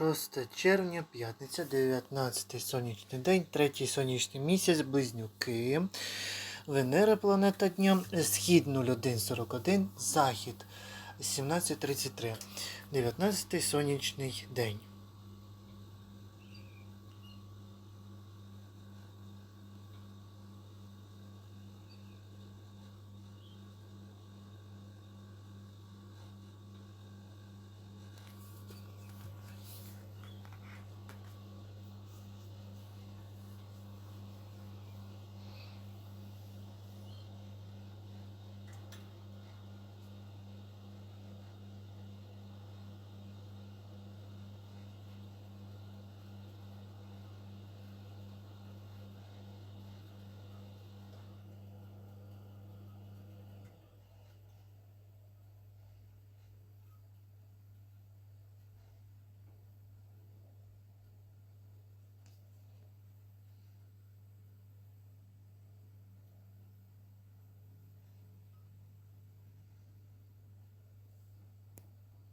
6 червня, п'ятниця, 19 сонячний день, третій сонячний місяць, близнюки. Венера планета дня, схід 0141, захід 1733, 19 сонячний день.